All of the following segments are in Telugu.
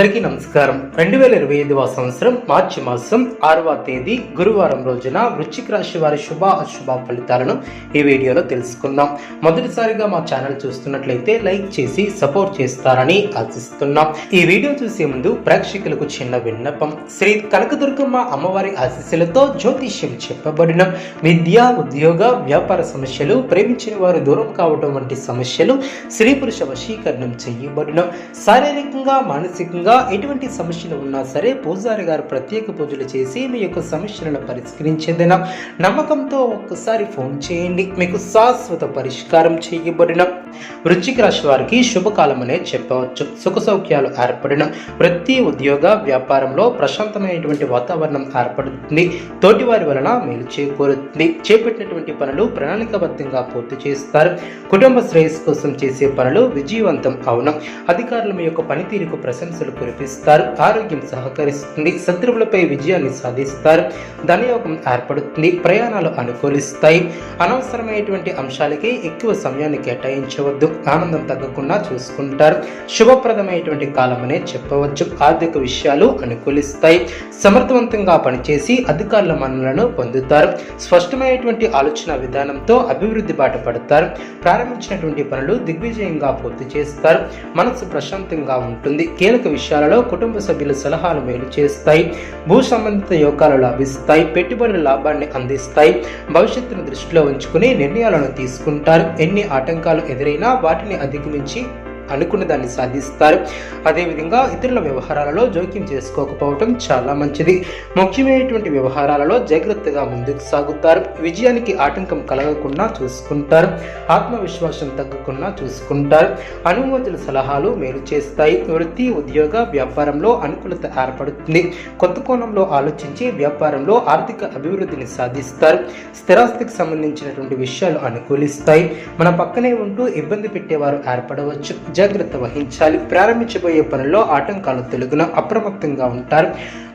అందరికీ నమస్కారం. రెండు వేల ఇరవై ఐదవ సంవత్సరం మార్చి మాసం ఆరవ తేదీ గురువారం రోజున వృశ్చిక రాశి వారి శుభ అశుభ ఫలితాలను ఈ వీడియోలో తెలుసుకుందాం. మొదటిసారిగా మా ఛానల్ చూస్తున్నట్లయితే లైక్ చేసి సపోర్ట్ చేస్తారని ఆశిస్తున్నాం. ఈ వీడియో చూసే ముందు ప్రేక్షకులకు చిన్న విన్నపం. శ్రీ కనకదుర్గమ్మ అమ్మవారి ఆశీస్సులతో జ్యోతిష్యం చెప్పబడిన విద్య ఉద్యోగ వ్యాపార సమస్యలు ప్రేమించిన వారు దూరం కావడం వంటి సమస్యలు స్త్రీ పురుష వశీకరణం చేయబడిన. శారీరకంగా మానసికంగా ఎటువంటి సమస్యలు ఉన్నా సరే పూజారి గారు ప్రత్యేక పూజలు చేసి మీ యొక్క సమస్యలను పరిష్కరించేదైనా నమ్మకంతో ఒక్కసారి ఫోన్ చేయండి. మీకు శాశ్వత పరిష్కారం చేయబడిన వృశ్చిక రాశి వారికి శుభకాలం అనే చెప్పవచ్చు. సుఖ సౌఖ్యాలు ఏర్పడిన ప్రతి ఉద్యోగ వ్యాపారంలో ప్రశాంతమైనటువంటి వాతావరణం ఏర్పడుతుంది. తోటి వారి వలన మేలు చేకూరుతుంది. చేపట్టినటువంటి పనులు ప్రణాళికబద్ధంగా పూర్తి చేస్తారు. కుటుంబ శ్రేయస్సు కోసం చేసే పనులు విజయవంతం అవును. అధికారులు మీ యొక్క పనితీరుకు ప్రశంసలు కురిపిస్తారు ఆరోగ్యం సహకరిస్తుంది శత్రువులపై విజయాన్ని సాధిస్తారు ధనయోగం ఏర్పడుతుంది ప్రయాణాలు అనుకూలిస్తాయి. అనవసరమైనటువంటి అంశాలకి ఎక్కువ సమయాన్ని కేటాయించవద్దు ఆనందం తగ్గకుండా చూసుకుంటారు. శుభప్రదమైనటువంటి కాలం అనే చెప్పవచ్చు ఆర్థిక విషయాలు అనుకూలిస్తాయి. సమర్థవంతంగా పనిచేసి అధికారుల మన్నలను పొందుతారు. స్పష్టమైనటువంటి ఆలోచన విధానంతో అభివృద్ధి బాట పడతారు. ప్రారంభించినటువంటి పనులు దిగ్విజయంగా పూర్తి చేస్తారు. మనసు ప్రశాంతంగా ఉంటుంది. కీలక విషయాలలో కుటుంబ సభ్యుల సలహాలు మేలు చేస్తాయి. భూ సంబంధిత యోగాలు లాభిస్తాయి. పెట్టుబడుల లాభాన్ని అందిస్తాయి. భవిష్యత్తును దృష్టిలో ఉంచుకుని నిర్ణయాలను తీసుకుంటారు. ఎన్ని ఆటంకాలు ఎదురైనా వాటిని అధిగమించి అనుకున్న దాన్ని సాధిస్తారు. అదేవిధంగా ఇతరుల వ్యవహారాలలో జోక్యం చేసుకోకపోవటం చాలా మంచిది. ముఖ్యమైనటువంటి వ్యవహారాలలో జాగ్రత్తగా ముందుకు సాగుతారు. విజయానికి ఆటంకం కలగకుండా చూసుకుంటారు. ఆత్మవిశ్వాసం తగ్గకుండా చూసుకుంటారు. అనుమతుల సలహాలు మేలు చేస్తాయి. వృత్తి ఉద్యోగ వ్యాపారంలో అనుకూలత ఏర్పడుతుంది. కొత్త కోణంలో ఆలోచించి వ్యాపారంలో ఆర్థిక అభివృద్ధిని సాధిస్తారు. స్థిరాస్తికి సంబంధించినటువంటి విషయాలు అనుకూలిస్తాయి. మన పక్కనే ఉంటూ ఇబ్బంది పెట్టేవారు ఏర్పడవచ్చు. జాగ్రత్త వహించాలి. ప్రారంభించబోయే పనుల్లో ఆటంకాలు తెలుగున అప్రమత్తంగా ఉంటారు.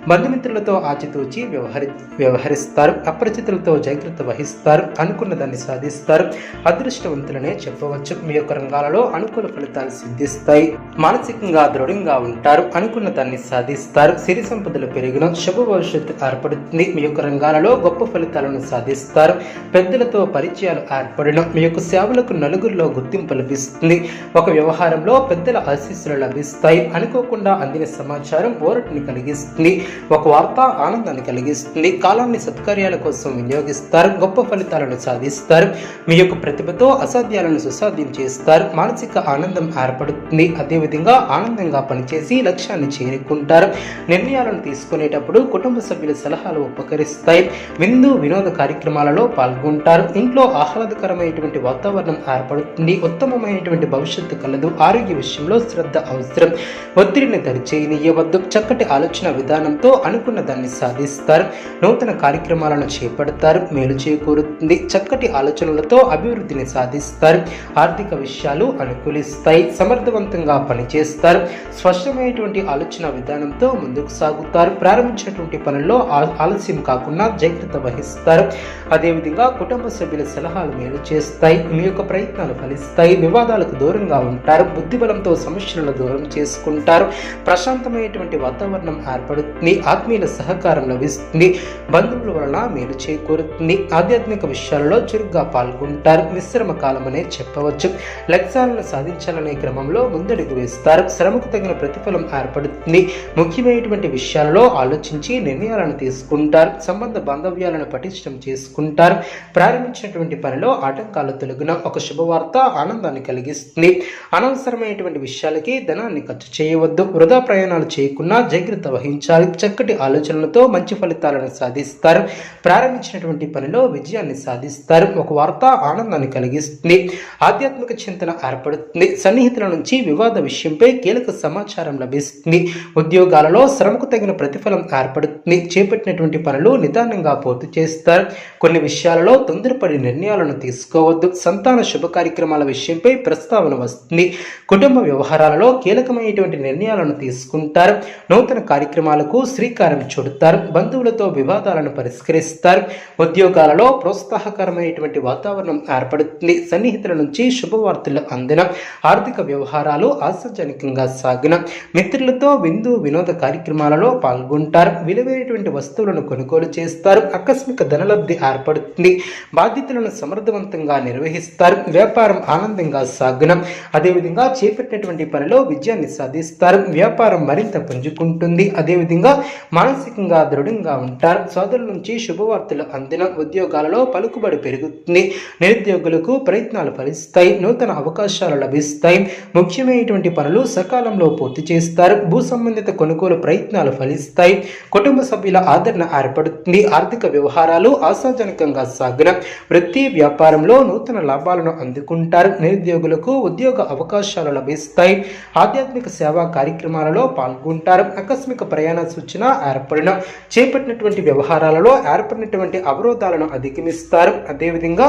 బంధుమిత్రులతో ఆచితూచి వ్యవహరి వ్యవహరిస్తారు అపరిచితులతో జాగ్రత్త వహిస్తారు అనుకున్న దాన్ని సాధిస్తారు అదృష్టవంతులనే చెప్పవచ్చు. మీ యొక్క రంగాలలో అనుకూల ఫలితాలు సిద్ధిస్తాయి. మానసికంగా దృఢంగా ఉంటారు అనుకున్న దాన్ని సాధిస్తారు. సిరి సంపదలు పెరిగిన శుభ భవిష్యత్తు ఏర్పడుతుంది. మీ యొక్క రంగాలలో గొప్ప ఫలితాలను సాధిస్తారు. పెద్దలతో పరిచయాలు ఏర్పడిన మీ యొక్క సేవలకు నలుగురిలో గుర్తింపు లభిస్తుంది. ఒక వ్యవహారంలో పెద్దల ఆశీస్సులు లభిస్తాయి. అనుకోకుండా అందిన సమాచారం ఓరటిని కలిగిస్తుంది. ఒక వార్త ఆనందాన్ని కలిగిస్తుంది. కాలాన్ని సత్కార్యాల కోసం వినియోగిస్తారు. గొప్ప ఫలితాలను సాధిస్తారు. మీ యొక్క ప్రతిభతో అసాధ్యాలను సుసాధ్యం చేస్తారు. మానసిక ఆనందం ఏర్పడుతుంది. అదేవిధంగా ఆనందంగా పనిచేసి లక్ష్యాన్ని చేరుకుంటారు. నిర్ణయాలను తీసుకునేటప్పుడు కుటుంబ సభ్యుల సలహాలు ఉపకరిస్తాయి. విందు వినోద కార్యక్రమాలలో పాల్గొంటారు. ఇంట్లో ఆహ్లాదకరమైనటువంటి వాతావరణం ఏర్పడుతుంది. ఉత్తమమైనటువంటి భవిష్యత్తు కలదు. ఆరోగ్య విషయంలో శ్రద్ధ అవసరం. ఒత్తిడిని దరిచేయనియవద్దు చక్కటి ఆలోచన విధానంతో అనుకున్న దాన్ని సాధిస్తారు. నూతన కార్యక్రమాలను చేపడతారు. మేలు చేకూరుతుంది. చక్కటి ఆలోచనలతో అభివృద్ధిని సాధిస్తారు. ఆర్థిక విషయాలు అనుకూలిస్తాయి. సమర్థవంతంగా పనిచేస్తారు. స్పష్టమైనటువంటి ఆలోచన విధానంతో ముందుకు సాగుతారు. ప్రారంభించినటువంటి పనుల్లో ఆ- ఆలస్యం కాకుండా జాగ్రత్త వహిస్తారు. అదేవిధంగా కుటుంబ సభ్యుల సలహాలు మేలు చేస్తాయి. మీ యొక్క ప్రయత్నాలు ఫలిస్తాయి. వివాదాలకు దూరంగా ఉంటారు. బుద్ధిబలంతో సమస్యలను దూరం చేసుకుంటారు. ప్రశాంతమైనటువంటి వాతావరణం ఏర్పడుతుంది. ఆత్మీయుల సహకారం లభిస్తుంది. బంధువుల వలన మేలు చేకూరుతుంది. ఆధ్యాత్మిక విషయాలలో చురుగ్గా పాల్గొంటారు. మిశ్రమ కాలం అనే చెప్పవచ్చు. లక్ష్యాలను సాధించాలనే క్రమంలో ముందడుగు వేస్తారు. శ్రమకు తగిన ప్రతిఫలం ఏర్పడుతుంది. ముఖ్యమైనటువంటి విషయాలలో ఆలోచించి నిర్ణయాలను తీసుకుంటారు. సంబంధ బాంధవ్యాలను పటిష్టం చేసుకుంటారు. ప్రారంభించినటువంటి పనిలో ఆటంకాలు తొలగిన ఒక శుభవార్త ఆనందాన్ని కలిగిస్తుంది. అనవసరమైనటువంటి విషయాలకి ధనాన్ని ఖర్చు చేయవద్దు. వృధా ప్రయాణాలు చేయకుండా జాగ్రత్త వహించాలి. చక్కటి ఆలోచనలతో మంచి ఫలితాలను సాధిస్తారు. ప్రారంభించినటువంటి పనిలో విజయాన్ని సాధిస్తారు. ఒక వార్త ఆనందాన్ని కలిగిస్తుంది. ఆధ్యాత్మిక చింతన ఏర్పడుతుంది. సన్నిహితుల నుంచి వివాద విషయంపై కీలక సమాచారం లభిస్తుంది. ఉద్యోగాలలో శ్రమకు తగిన ప్రతిఫలం ఏర్పడుతుంది. చేపట్టినటువంటి పనులు నిదానంగా పూర్తి చేస్తారు. కొన్ని విషయాలలో తొందరపడి నిర్ణయాలను తీసుకోవద్దు. సంతాన శుభ కార్యక్రమాల విషయంపై ప్రస్తావన వస్తుంది. కుటుంబ వ్యవహారాలలో కీలకమైనటువంటి నిర్ణయాలను తీసుకుంటారు. నూతన కార్యక్రమాలకు శ్రీకారం చుడతారు బంధువులతో వివాదాలను పరిష్కరిస్తారు. ఉద్యోగాలలో ప్రోత్సాహకరమైనటువంటి వాతావరణం ఏర్పడుతుంది. సన్నిహితుల నుంచి శుభవార్తలు అందిన ఆర్థిక వ్యవహారాలు ఆశాజనకంగా సాగిన మిత్రులతో విందు వినోద కార్యక్రమాలలో పాల్గొంటారు. విలువైనటువంటి వస్తువులను కొనుగోలు చేస్తారు. ఆకస్మిక ధనలబ్ధి ఏర్పడుతుంది. బాధ్యతలను సమర్థవంతంగా నిర్వహిస్తారు. వ్యాపారం ఆనందంగా సాగున అదేవిధంగా చేపట్టినటువంటి పనిలో విజయాన్ని సాధిస్తారు. వ్యాపారం మరింత పుంజుకుంటుంది. అదేవిధంగా మానసికంగా దృఢంగా ఉంటారు. సోదరుల నుంచి శుభవార్తలు అందిన ఉద్యోగాలలో పలుకుబడి పెరుగుతుంది. నిరుద్యోగులకు ప్రయత్నాలు ఫలిస్తాయి. నూతన అవకాశాలు లభిస్తాయి. ముఖ్యమైనటువంటి పనులు సకాలంలో పూర్తి చేస్తారు. భూ సంబంధిత కొనుగోలు ప్రయత్నాలు ఫలిస్తాయి. కుటుంబ సభ్యుల ఆదరణ ఏర్పడుతుంది. ఆర్థిక వ్యవహారాలు ఆశాజనకంగా సాగిన వృత్తి వ్యాపారంలో నూతన లాభాలను అందుకుంటారు. నిరుద్యోగులకు ఉద్యోగ అవకాశాలు లభిస్తాయి. ఆధ్యాత్మిక సేవా కార్యక్రమాలలో పాల్గొంటారు. ఆకస్మిక ప్రయాణ సూచన ఏర్పడిన చేపట్టినటువంటి వ్యవహారాలలో ఏర్పడినటువంటి అవరోధాలను అధిగమిస్తారు. అదేవిధంగా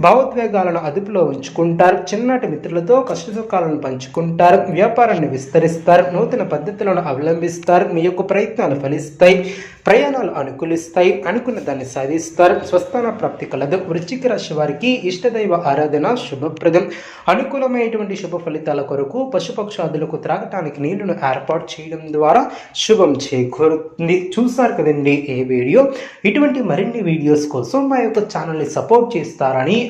భావోద్వేగాలను అదుపులో ఉంచుకుంటారు. చిన్నటి మిత్రులతో కష్టసుఖాలను పంచుకుంటారు. వ్యాపారాన్ని విస్తరిస్తారు. నూతన పద్ధతులను అవలంబిస్తారు. మీ యొక్క ప్రయత్నాలు ఫలిస్తాయి. ప్రయాణాలు అనుకూలిస్తాయి. అనుకున్న దాన్ని సాధిస్తారు. స్వస్థాన ప్రాప్తి కలదు. వృశ్చిక రాశి వారికి ఇష్టదైవ ఆరాధన శుభప్రదం. అనుకూలమైనటువంటి శుభ ఫలితాల కొరకు పశుపక్షాదులకు త్రాగటానికి నీళ్ళను ఏర్పాటు చేయడం ద్వారా శుభం చేకూరుతుంది. చూసారు కదండి ఏ వీడియో? ఇటువంటి మరిన్ని వీడియోస్ కోసం మా యొక్క ఛానల్ని సపోర్ట్ చేస్తారని